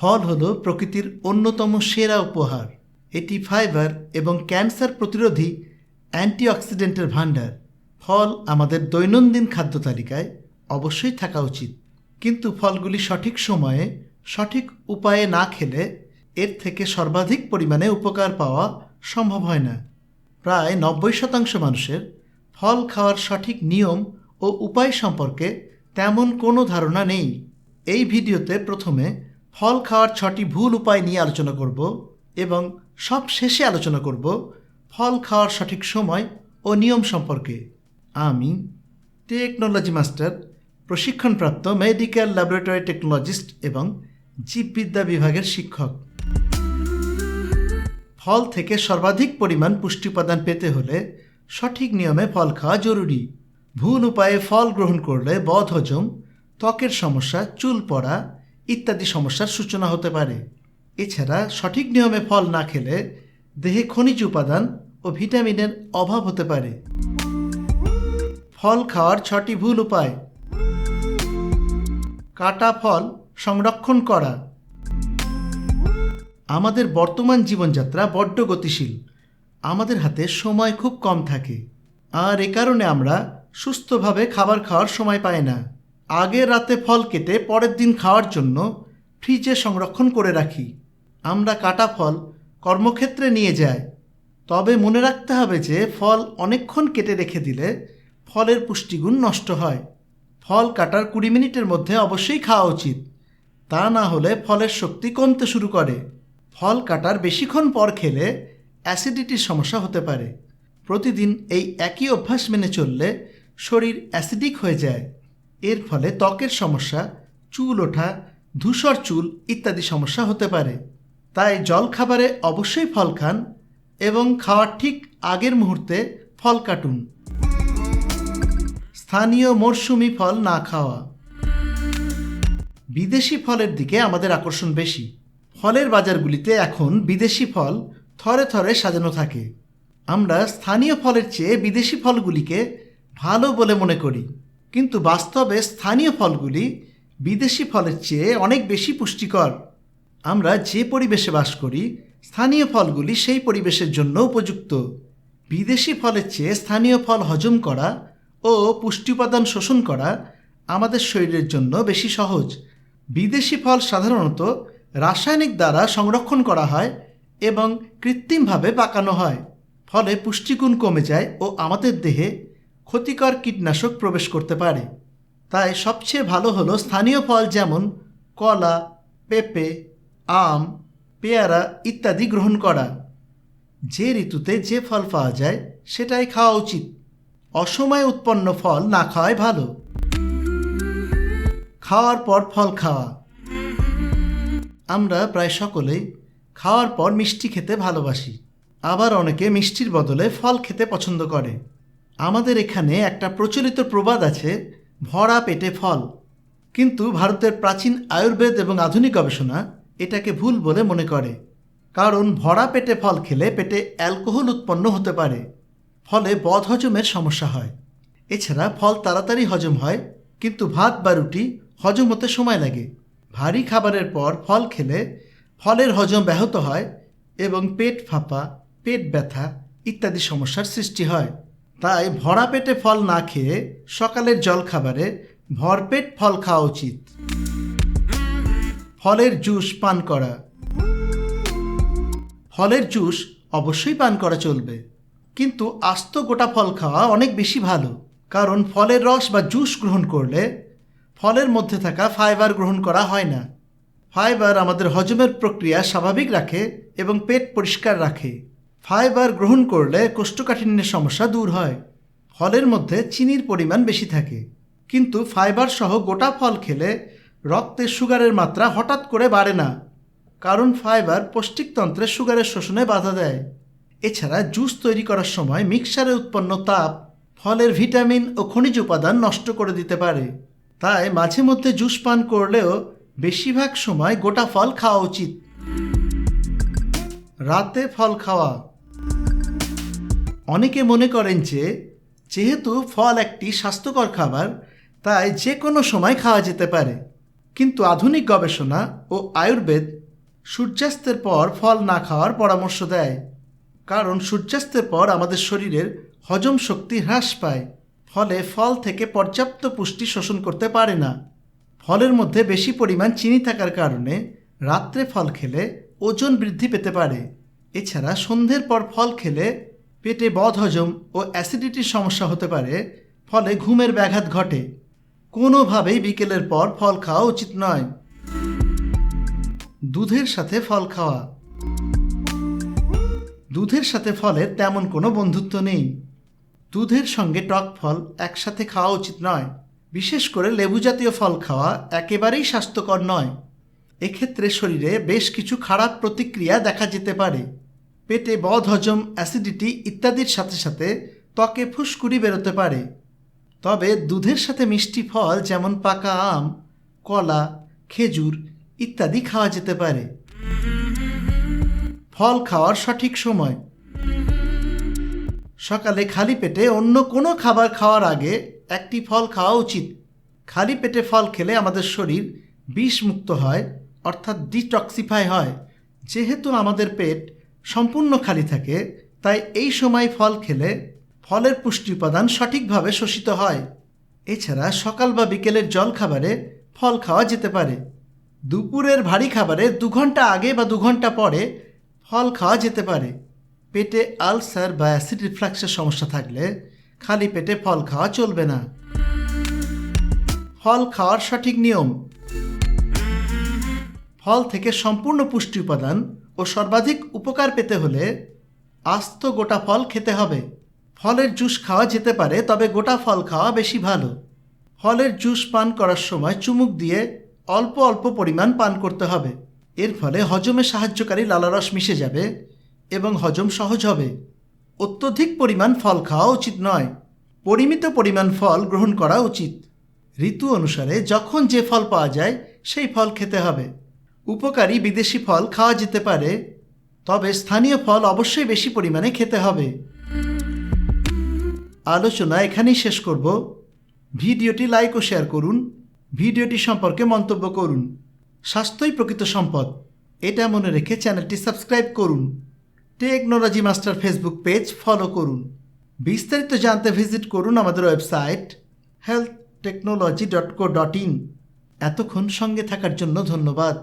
ফল হলো প্রকৃতির অন্যতম সেরা উপহার। এটি ফাইবার এবং ক্যান্সার প্রতিরোধী অ্যান্টিঅক্সিডেন্টের ভাণ্ডার। ফল আমাদের দৈনন্দিন খাদ্য তালিকায় অবশ্যই থাকা উচিত। কিন্তু ফলগুলি সঠিক সময়ে, সঠিক উপায়ে না খেলে এর থেকে সর্বাধিক পরিমাণে উপকার পাওয়া সম্ভব হয় না। প্রায় নব্বই শতাংশ মানুষের ফল খাওয়ার সঠিক নিয়ম ও উপায় সম্পর্কে তেমন কোনো ধারণা নেই। এই ভিডিওতে প্রথমে ফল খাওয়ার ছটি ভুল উপায় নিয়ে আলোচনা করব এবং সব শেষে আলোচনা করব ফল খাওয়ার সঠিক সময় ও নিয়ম সম্পর্কে। আমি টেকনোলজি মাস্টার, প্রশিক্ষণপ্রাপ্ত মেডিকেল ল্যাবরেটরি টেকনোলজিস্ট এবং জীববিদ্যা বিভাগের শিক্ষক। ফল থেকে সর্বাধিক পরিমাণ পুষ্টি উপাদান পেতে হলে সঠিক নিয়মে ফল খাওয়া জরুরি। ভুল উপায়ে ফল গ্রহণ করলে বদহজম, ত্বকের সমস্যা, চুল পড়া ইত্যাদি সমস্যার সূচনা হতে পারে। এছাড়া সঠিক নিয়মে ফল না খেলে দেহে খনিজ উপাদান ও ভিটামিনের অভাব হতে পারে। ফল খাওয়ার ছটি ভুল উপায়। কাটা ফল সংরক্ষণ করা। আমাদের বর্তমান জীবনযাত্রা বড্ড গতিশীল। আমাদের হাতে সময় খুব কম থাকে। আর এ কারণে আমরা সুস্থভাবে খাবার খাওয়ার সময় পাই না। আগের রাতে ফল কেটে পরের দিন খাওয়ার জন্য ফ্রিজে সংরক্ষণ করে রাখি। আমরা কাটা ফল কর্মক্ষেত্রে নিয়ে যাই। তবে মনে রাখতে হবে যে ফল অনেকক্ষণ কেটে রেখে দিলে ফলের পুষ্টিগুণ নষ্ট হয়। ফল কাটার কুড়ি মিনিটের মধ্যে অবশ্যই খাওয়া উচিত। তা না হলে ফলের শক্তি কমতে শুরু করে। ফল কাটার বেশিক্ষণ পর খেলে অ্যাসিডিটির সমস্যা হতে পারে। প্রতিদিন এই একই অভ্যাস মেনে চললে শরীর অ্যাসিডিক হয়ে যায়। এর ফলে ত্বকের সমস্যা, চুল ওঠা, ধূসর চুল ইত্যাদি সমস্যা হতে পারে। তাই জল খাবারে অবশ্যই ফল খান এবং খাওয়ার ঠিক আগের মুহূর্তে ফল কাটুন। স্থানীয় মরশুমি ফল না খাওয়া। বিদেশি ফলের দিকে আমাদের আকর্ষণ বেশি। ফলের বাজারগুলিতে এখন বিদেশি ফল থরে থরে সাজানো থাকে। আমরা স্থানীয় ফলের চেয়ে বিদেশি ফলগুলিকে ভালো বলে মনে করি। কিন্তু বাস্তবে স্থানীয় ফলগুলি বিদেশি ফলের চেয়ে অনেক বেশি পুষ্টিকর। আমরা যে পরিবেশে বাস করি, স্থানীয় ফলগুলি সেই পরিবেশের জন্য উপযুক্ত। বিদেশি ফলের চেয়ে স্থানীয় ফল হজম করা ও পুষ্টি উপাদান শোষণ করা আমাদের শরীরের জন্য বেশি সহজ। বিদেশি ফল সাধারণত রাসায়নিক দ্বারা সংরক্ষণ করা হয় এবং কৃত্রিমভাবে পাকানো হয়, ফলে পুষ্টিগুণ কমে যায় ও আমাদের দেহে ক্ষতিকর কীটনাশক প্রবেশ করতে পারে। তাই সবচেয়ে ভালো হলো স্থানীয় ফল যেমন কলা, পেঁপে, আম, পেয়ারা ইত্যাদি গ্রহণ করা। যে ঋতুতে যে ফল পাওয়া যায় সেটাই খাওয়া উচিত। অসময়ে উৎপন্ন ফল না খাওয়াই ভালো। খাওয়ার পর ফল খাওয়া। আমরা প্রায় সকলেই খাওয়ার পর মিষ্টি খেতে ভালোবাসি। আবার অনেকে মিষ্টির বদলে ফল খেতে পছন্দ করে। আমাদের এখানে একটা প্রচলিত প্রবাদ আছে, ভরা পেটে ফল। কিন্তু ভারতের প্রাচীন আয়ুর্বেদ এবং আধুনিক গবেষণা এটাকে ভুল বলে মনে করে। কারণ ভরা পেটে ফল খেলে পেটে অ্যালকোহল উৎপন্ন হতে পারে, ফলে বদহজমের সমস্যা হয়। এছাড়া ফল তাড়াতাড়ি হজম হয়, কিন্তু ভাত বা রুটি হজম হতে সময় লাগে। ভারী খাবারের পর ফল খেলে ফলের হজম ব্যাহত হয় এবং পেট ফাঁপা, পেট ব্যথা ইত্যাদি সমস্যার সৃষ্টি হয়। তাই ভরা পেটে ফল না খেয়ে সকালের জলখাবারে ভরপেট ফল খাওয়া উচিত। ফলের জুস পান করা। ফলের জুস অবশ্যই পান করা চলবে। কিন্তু আস্ত গোটা ফল খাওয়া অনেক বেশি ভালো, কারণ ফলের রস বা জুস গ্রহণ করলে ফলের মধ্যে থাকা ফাইবার গ্রহণ করা হয় না। ফাইবার আমাদের হজমের প্রক্রিয়া স্বাভাবিক রাখে এবং পেট পরিষ্কার রাখে। ফাইবার গ্রহণ করলে কোষ্ঠকাঠিন্যের সমস্যা দূর হয়। ফলের মধ্যে চিনির পরিমাণ বেশি থাকে। কিন্তু ফাইবার সহ গোটা ফল খেলে রক্তে সুগারের মাত্রা হঠাৎ করে বাড়ে না। কারণ ফাইবার পৌষ্টিকতন্ত্রে সুগারের শোষণে বাধা দেয়। এছাড়া জুস তৈরি করার সময় মিক্সারে উৎপন্ন তাপ ফলের ভিটামিন ও খনিজ উপাদান নষ্ট করে দিতে পারে। তাই মাঝে মধ্যে জুস পান করলেও বেশিরভাগ সময় গোটা ফল খাওয়া উচিত। রাতে ফল খাওয়া অনেকে মনে করেন যে, যেহেতু ফল একটি স্বাস্থ্যকর খাবার, তাই যে কোনো সময় খাওয়া যেতে পারে। কিন্তু আধুনিক গবেষণা ও আয়ুর্বেদ সূর্যাস্তের পর ফল না খাওয়ার পরামর্শ দেয়। কারণ সূর্যাস্তের পর আমাদের শরীরের হজম শক্তি হ্রাস পায়। ফলে ফল থেকে পর্যাপ্ত পুষ্টি শোষণ করতে পারে না। ফলের মধ্যে বেশি পরিমাণ চিনি থাকার কারণে রাত্রে ফল খেলে ওজন বৃদ্ধি পেতে পারে। এছাড়া সন্ধ্যের পর ফল খেলে পেটে বদহজম ও অ্যাসিডিটির সমস্যা হতে পারে, ফলে ঘুমের ব্যাঘাত ঘটে। কোনোভাবেই বিকেলের পর ফল খাওয়া উচিত নয়। দুধের সাথে ফল খাওয়া। দুধের সাথে ফলের তেমন কোনো বন্ধুত্ব নেই। দুধের সঙ্গে টক ফল একসাথে খাওয়া উচিত নয়। বিশেষ করে লেবু জাতীয় ফল খাওয়া একেবারেই স্বাস্থ্যকর নয়। এক্ষেত্রে শরীরে বেশ কিছু খারাপ প্রতিক্রিয়া দেখা যেতে পারে। পেটে বদহজম অ্যাসিডিটি ইত্যাদির সাথে সাথে ত্বকে ফুসকুড়ি বেরোতে পারে। তবে দুধের সাথে মিষ্টি ফল যেমন পাকা আম, কলা, খেজুর ইত্যাদি খাওয়া যেতে পারে। ফল খাওয়ার সঠিক সময়। সকালে খালি পেটে অন্য কোনো খাবার খাওয়ার আগে একটি ফল খাওয়া উচিত। খালি পেটে ফল খেলে আমাদের শরীর বিষমুক্ত হয়, অর্থাৎ ডিটক্সিফাই হয়। যেহেতু আমাদের পেট সম্পূর্ণ খালি থাকে, তাই এই সময় ফল খেলে ফলের পুষ্টি উপাদান সঠিকভাবে শোষিত হয়। এছাড়া সকাল বা বিকেলের জল খাবারে ফল খাওয়া যেতে পারে। দুপুরের ভারী খাবারে দু ঘণ্টা আগে বা দু ঘণ্টা পরে ফল খাওয়া যেতে পারে। পেটে আলসার বা অ্যাসিড রিফ্লাক্সের সমস্যা থাকলে খালি পেটে ফল খাওয়া চলবে না। ফল খাওয়ার সঠিক নিয়ম। ফল থেকে সম্পূর্ণ পুষ্টি উপাদান ও সর্বাধিক উপকার পেতে হলে আস্ত গোটা ফল খেতে হবে। ফলের জুস খাওয়া যেতে পারে, তবে গোটা ফল খাওয়া বেশি ভালো। ফলের জুস পান করার সময় চুমুক দিয়ে অল্প অল্প পরিমাণ পান করতে হবে। এর ফলে হজমে সাহায্যকারী লালারস মিশে যাবে এবং হজম সহজ হবে। অত্যধিক পরিমাণ ফল খাওয়া উচিত নয়, পরিমিত পরিমাণ ফল গ্রহণ করা উচিত। ঋতু অনুসারে যখন যে ফল পাওয়া যায়, সেই ফল খেতে হবে। উপকারী বিদেশি ফল খাওয়া যেতে পারে, তবে স্থানীয় ফল অবশ্যই বেশি পরিমাণে খেতে হবে। আলোচনা এখানেই শেষ করব। ভিডিওটি লাইক ও শেয়ার করুন। ভিডিওটি সম্পর্কে মন্তব্য করুন। স্বাস্থ্যই প্রকৃত সম্পদ। এটা মনে রেখে চ্যানেলটি সাবস্ক্রাইব করুন। Technology master Facebook page follow করুন। বিস্তারিত জানতে ভিজিট করুন আমাদের website health technology dot co dot in এতক্ষণ সঙ্গে থাকার জন্য ধন্যবাদ।